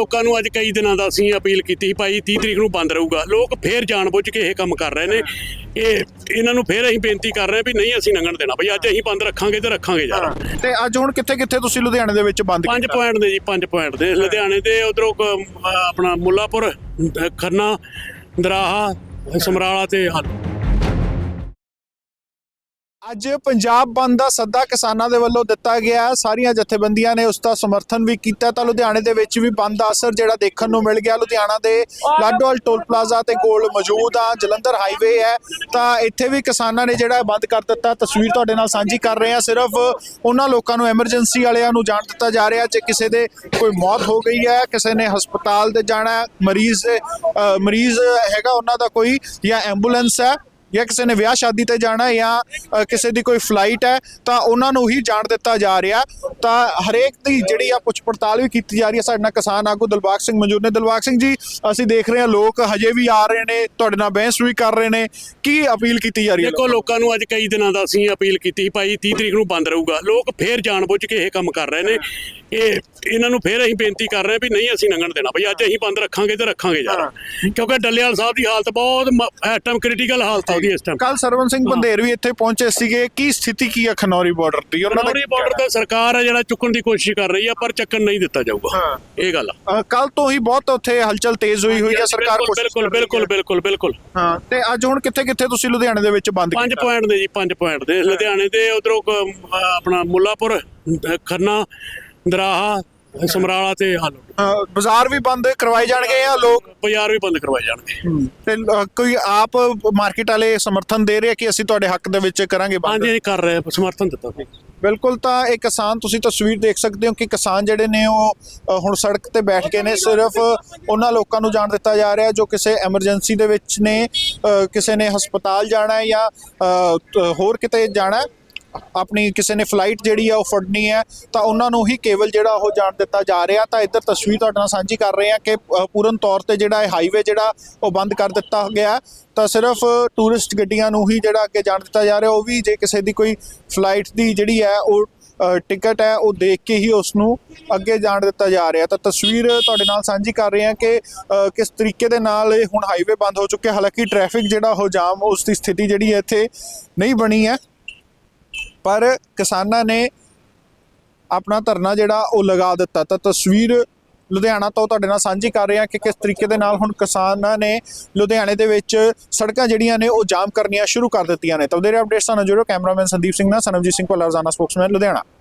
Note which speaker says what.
Speaker 1: ਲੋਕਾਂ ਨੂੰ ਅੱਜ ਕਈ ਦਿਨਾਂ ਦਾ ਅਸੀਂ ਅਪੀਲ ਕੀਤੀ ਭਾਈ 30 ਤਰੀਕ ਨੂੰ ਬੰਦ ਰਹੂਗਾ। ਲੋਕ ਫੇਰ ਜਾਣਬੁੱਝ ਕੇ ਇਹ ਕੰਮ ਕਰ ਰਹੇ ਨੇ। ਇਹ ਇਹਨਾਂ ਨੂੰ ਫੇਰ ਅਸੀਂ ਬੇਨਤੀ ਕਰ ਰਹੇ ਹਾਂ ਵੀ ਨਹੀਂ ਅਸੀਂ ਲੰਘਣ ਦੇਣਾ। ਬਈ ਅੱਜ ਅਸੀਂ ਬੰਦ ਰੱਖਾਂਗੇ ਤੇ ਰੱਖਾਂਗੇ ਯਾਰ
Speaker 2: ਤੇ ਅੱਜ ਹੁਣ ਕਿੱਥੇ ਕਿੱਥੇ ਤੁਸੀਂ ਲੁਧਿਆਣੇ ਦੇ ਵਿੱਚ ਬੰਦ
Speaker 1: ਪੰਜ? ਪੁਆਇੰਟ ਦੇ ਜੀ ਪੰਜ ਪੁਆਇੰਟ ਦੇ। ਲੁਧਿਆਣੇ ਦੇ ਉਧਰੋਂ ਆਪਣਾ ਮੁੱਲਾਪੁਰ ਖੰਨਾ ਦਰਾਹਾ ਸਮਰਾਲਾ ਤੇ ਆਲੂ
Speaker 2: ਅੱਜ ਪੰਜਾਬ ਬੰਦ ਦਾ ਸੱਦਾ ਕਿਸਾਨਾਂ ਦੇ ਵੱਲੋਂ ਦਿੱਤਾ ਗਿਆ ਸਾਰੀਆਂ ਜਥੇਬੰਦੀਆਂ ਨੇ ਉਸ ਦਾ ਸਮਰਥਨ ਵੀ ਕੀਤਾ ਤਾਂ ਲੁਧਿਆਣੇ ਦੇ ਵਿੱਚ ਵੀ ਬੰਦ ਦਾ ਅਸਰ ਜਿਹੜਾ ਦੇਖਣ ਨੂੰ ਮਿਲ ਗਿਆ। ਲੁਧਿਆਣਾ ਦੇ ਲਾਡੋਵਾਲ ਟੋਲ ਪਲਾਜ਼ਾ ਤੇ ਕੋਲ ਮੌਜੂਦ ਆ, ਜਲੰਧਰ ਹਾਈਵੇ ਹੈ। ਤਾਂ ਇੱਥੇ ਵੀ ਕਿਸਾਨਾਂ ਨੇ ਜਿਹੜਾ ਬੰਦ ਕਰ ਦਿੱਤਾ। ਤਸਵੀਰ ਤੁਹਾਡੇ ਨਾਲ ਸਾਂਝੀ ਕਰ ਰਹੇ ਆ ਸਿਰਫ ਉਹਨਾਂ ਲੋਕਾਂ ਨੂੰ ਐਮਰਜੈਂਸੀ ਵਾਲਿਆਂ ਨੂੰ ਜਾਣ ਦਿੱਤਾ ਜਾ ਰਿਹਾ ਜੇ ਕਿਸੇ ਦੇ ਕੋਈ ਮੌਤ ਹੋ ਗਈ ਹੈ, ਕਿਸੇ ਨੇ ਹਸਪਤਾਲ ਤੇ ਜਾਣਾ ਮਰੀਜ਼ ਮਰੀਜ਼ ਹੈਗਾ ਉਹਨਾਂ ਦਾ ਕੋਈ ਜਾਂ ਐਂਬੂਲੈਂਸ ਹੈ। ਜਾਂ ਕਿਸੇ ਨੇ ਵਿਆਹ ਸ਼ਾਦੀ ਤੇ ਜਾਣਾ ਹੈ ਜਾਂ ਕਿਸੇ ਦੀ ਕੋਈ ਫਲਾਈਟ ਹੈ ਤਾਂ ਉਹਨਾਂ ਨੂੰ ਹੀ ਜਾਣ ਦਿੱਤਾ ਜਾ ਰਿਹਾ। ਤਾਂ ਹਰੇਕ ਦੀ ਜਿਹੜੀ ਆ ਪੁੱਛ ਪੜਤਾਲ ਵੀ ਕੀਤੀ ਜਾ ਰਹੀ ਹੈ। ਸਾਡੇ ਨਾਲ ਕਿਸਾਨ ਆਗੂ ਦਿਲਬਾਗ ਸਿੰਘ ਮੌਜੂਦ ਨੇ। ਦਿਲਬਾਗ ਸਿੰਘ ਜੀ ਅਸੀਂ ਦੇਖ ਰਹੇ ਹਾਂ ਲੋਕ ਹਜੇ ਵੀ ਆ ਰਹੇ ਨੇ ਤੁਹਾਡੇ ਨਾਲ ਬਹਿਸ ਵੀ ਕਰ ਰਹੇ ਨੇ। ਕੀ ਅਪੀਲ ਕੀਤੀ ਜਾ ਰਹੀ ਹੈ
Speaker 1: ਦੇਖੋ ਲੋਕਾਂ ਨੂੰ? ਅੱਜ ਕਈ ਦਿਨਾਂ ਦਾ ਅਸੀਂ ਅਪੀਲ ਕੀਤੀ ਭਾਈ 30 ਤਰੀਕ ਨੂੰ ਬੰਦ ਰਹੂਗਾ। ਲੋਕ ਫੇਰ ਜਾਣਬੁੱਝ ਕੇ ਇਹ ਕੰਮ ਕਰ ਰਹੇ ਨੇ। ਇਹ ਇਹਨਾਂ ਨੂੰ ਫੇਰ ਅਸੀਂ ਬੇਨਤੀ ਕਰ ਰਹੇ ਹਾਂ ਵੀ ਨਹੀਂ ਅਸੀਂ ਲੰਘਣ ਦੇਣਾ। ਬਈ ਅੱਜ ਅਸੀਂ ਬੰਦ ਰੱਖਾਂਗੇ ਤੇ ਰੱਖਾਂਗੇ ਯਾਰ ਕਿਉਂਕਿ ਡੱਲੇਵਾਲ ਸਾਹਿਬ ਦੀ ਹਾਲਤ ਬਹੁਤ ਇਸ ਟਾਈਮ ਕ੍ਰਿਟੀਕਲ ਹਾਲਤ ਆ। ਇਸ ਟਾਈਮ
Speaker 2: ਕੱਲ ਸਰਵਨ ਸਿੰਘ ਬੰਦੇਰ ਵੀ ਇੱਥੇ ਪਹੁੰਚੇ ਸੀਗੇ। ਕੀ ਸਥਿਤੀ ਕੀ ਹੈ ਖਨੌਰੀ ਬਾਰਡਰ ਦੀ? ਉਹਨਾਂ ਦਾ
Speaker 1: ਖਨੌਰੀ ਬਾਰਡਰ ਤੇ ਸਰਕਾਰ ਹੈ ਜਿਹੜਾ ਚੁੱਕਣ ਦੀ ਕੋਸ਼ਿਸ਼ ਕਰ ਰਹੀ ਆ ਪਰ ਚੱਕਣ ਨਹੀਂ ਦਿੱਤਾ ਜਾਊਗਾ। ਇਹ ਗੱਲ ਆ।
Speaker 2: ਕੱਲ ਤੋਂ ਹੀ ਬਹੁਤ ਉੱਥੇ ਹਲਚਲ ਤੇਜ਼ ਹੋਈ ਹੋਈ ਹੈ ਸਰਕਾਰ
Speaker 1: ਬਿਲਕੁਲ
Speaker 2: ਕੋਸ਼ਿਸ਼
Speaker 1: ਬਿਲਕੁਲ
Speaker 2: ਹੈ।
Speaker 1: ਬਿਲਕੁਲ ਬਿਲਕੁਲ
Speaker 2: ਹਾਂ ਤੇ ਅੱਜ ਹੁਣ ਕਿੱਥੇ ਕਿੱਥੇ ਤੁਸੀਂ ਲੁਧਿਆਣੇ ਦੇ ਵਿੱਚ ਬੰਦ
Speaker 1: ਪੰਜ? ਪੁਆਇੰਟ ਦੇ ਜੀ ਪੰਜ ਪੁਆਇੰਟ ਦੇ। ਲੁਧਿਆਣੇ ਦੇ ਉਧਰੋਂ ਆਪਣਾ ਮੁੱਲਾਪੁਰ ਖੰਨਾ ਦਰਾਹਾ ਸਮਰਾਲਾ ਤੇ
Speaker 2: ਅ, ਬਾਜ਼ਾਰ ਵੀ ਬੰਦ ਕਰਵਾਏ ਜਾਣਗੇ ਆ ਲੋਕ?
Speaker 1: ਬਾਜ਼ਾਰ ਵੀ ਬੰਦ ਕਰਵਾਏ ਜਾਣਗੇ।
Speaker 2: ਤੇ ਕੋਈ ਆਪ ਮਾਰਕੀਟ ਵਾਲੇ ਸਮਰਥਨ ਦੇ ਰਹੇ ਆ ਕਿ ਅਸੀਂ ਤੁਹਾਡੇ ਹੱਕ ਦੇ ਵਿੱਚ ਕਰਾਂਗੇ ਬੰਦ?
Speaker 1: ਹਾਂਜੀ ਕਰ ਰਹੇ ਆ, ਸਮਰਥਨ ਦਿੱਤਾ। ਸੀ
Speaker 2: ਬਿਲਕੁਲ ਤਾਂ ਇਹ ਕਿਸਾਨ ਤੁਸੀਂ ਤਸਵੀਰ ਦੇਖ ਸਕਦੇ ਹੋ ਕਿ ਕਿਸਾਨ ਜਿਹੜੇ ਨੇ ਉਹ ਅ, ਹੁਣ ਸੜਕ ਤੇ ਬੈਠ ਕੇ ਨੇ ਸਿਰਫ ਉਹਨਾਂ ਲੋਕਾਂ ਨੂੰ ਜਾਣ ਦਿੱਤਾ ਜਾ ਰਿਹਾ ਜੋ ਕਿਸੇ ਐਮਰਜੈਂਸੀ ਦੇ ਵਿੱਚ ਨੇ ਅ, ਕਿਸੇ ਨੇ ਹਸਪਤਾਲ ਜਾਣਾ ਹੈ ਜਾਂ ਅ, ਤ- ਹੋਰ ਕਿਤੇ ਜਾਣਾ ਹੈ। ਆਪਣੀ ਕਿਸੇ ਨੇ ਫਲਾਈਟ ਜਿਹੜੀ ਆ ਉਹ ਫੜਨੀ ਹੈ, ਤਾਂ ਉਹਨਾਂ ਨੂੰ ਹੀ ਕੇਵਲ ਜਿਹੜਾ ਉਹ ਜਾਣ ਦਿੱਤਾ ਜਾ ਰਿਹਾ। ਤਾਂ ਇੱਧਰ ਤਸਵੀਰ ਤੁਹਾਡੇ ਨਾਲ ਸਾਂਝੀ ਕਰ ਰਹੇ ਹਾਂ ਕਿ ਪੂਰਨ ਤੌਰ ਤੇ ਜਿਹੜਾ ਇਹ ਹਾਈਵੇ ਜਿਹੜਾ, ਉਹ ਬੰਦ ਕਰ ਦਿੱਤਾ ਗਿਆ। ਤਾਂ ਸਿਰਫ ਟੂਰਿਸਟ ਗੱਡੀਆਂ ਨੂੰ ਹੀ ਜਿਹੜਾ ਅੱਗੇ ਜਾਣ ਦਿੱਤਾ ਜਾ ਰਿਹਾ। ਉਹ ਵੀ ਜੇ ਕਿਸੇ ਦੀ ਕੋਈ ਫਲਾਈਟ ਦੀ ਜਿਹੜੀ ਹੈ, ਉਹ ਟਿਕਟ ਹੈ, ਉਹ ਦੇਖ ਕੇ ਹੀ ਉਸ ਨੂੰ ਅੱਗੇ ਜਾਣ ਦਿੱਤਾ ਜਾ ਰਿਹਾ। ਤਾਂ ਤਸਵੀਰ ਤੁਹਾਡੇ ਨਾਲ ਸਾਂਝੀ ਕਰ ਰਹੇ ਹਾਂ ਕਿ ਕਿਸ ਤਰੀਕੇ ਦੇ ਨਾਲ ਇਹ ਹੁਣ ਹਾਈਵੇ ਬੰਦ ਹੋ ਚੁੱਕਿਆ ਹਾਲਾਂਕਿ ਟ੍ਰੈਫਿਕ ਜਿਹੜਾ ਉਹ ਜਾਮ, ਉਸ ਦੀ ਸਥਿਤੀ ਜਿਹੜੀ ਹੈ ਇੱਥੇ ਨਹੀਂ ਬਣੀ ਹੈ। ਪਰ ਕਿਸਾਨਾਂ ਨੇ ਆਪਣਾ ਧਰਨਾ ਜਿਹੜਾ ਉਹ ਲਗਾ ਦਿੱਤਾ। ਤਾਂ ਤਸਵੀਰ ਲੁਧਿਆਣਾ ਤੋਂ ਤੁਹਾਡੇ ਨਾਲ ਸਾਂਝੀ ਕਰ ਰਹੇ ਹਾਂ ਕਿ ਕਿਸ ਤਰੀਕੇ ਦੇ ਨਾਲ ਹੁਣ ਕਿਸਾਨਾਂ ਨੇ ਲੁਧਿਆਣੇ ਦੇ ਵਿੱਚ ਸੜਕਾਂ ਜਿਹੜੀਆਂ ਨੇ ਉਹ ਜਾਮ ਕਰਨੀਆਂ ਸ਼ੁਰੂ ਕਰ ਦਿੱਤੀਆਂ ਨੇ। ਤਾਂ ਉਹਦੇ ਅਪਡੇਟਸ ਨਾਲ ਜੁੜੋ ਕੈਮਰਾਮੈਨ ਸੰਦੀਪ ਸਿੰਘ ਨਾਲ ਸਨਮਜੀਤ ਸਿੰਘ ਭੱਲਾ ਰੋਜ਼ਾਨਾ ਸਪੋਕਸਮੈਨ ਲੁਧਿਆਣਾ।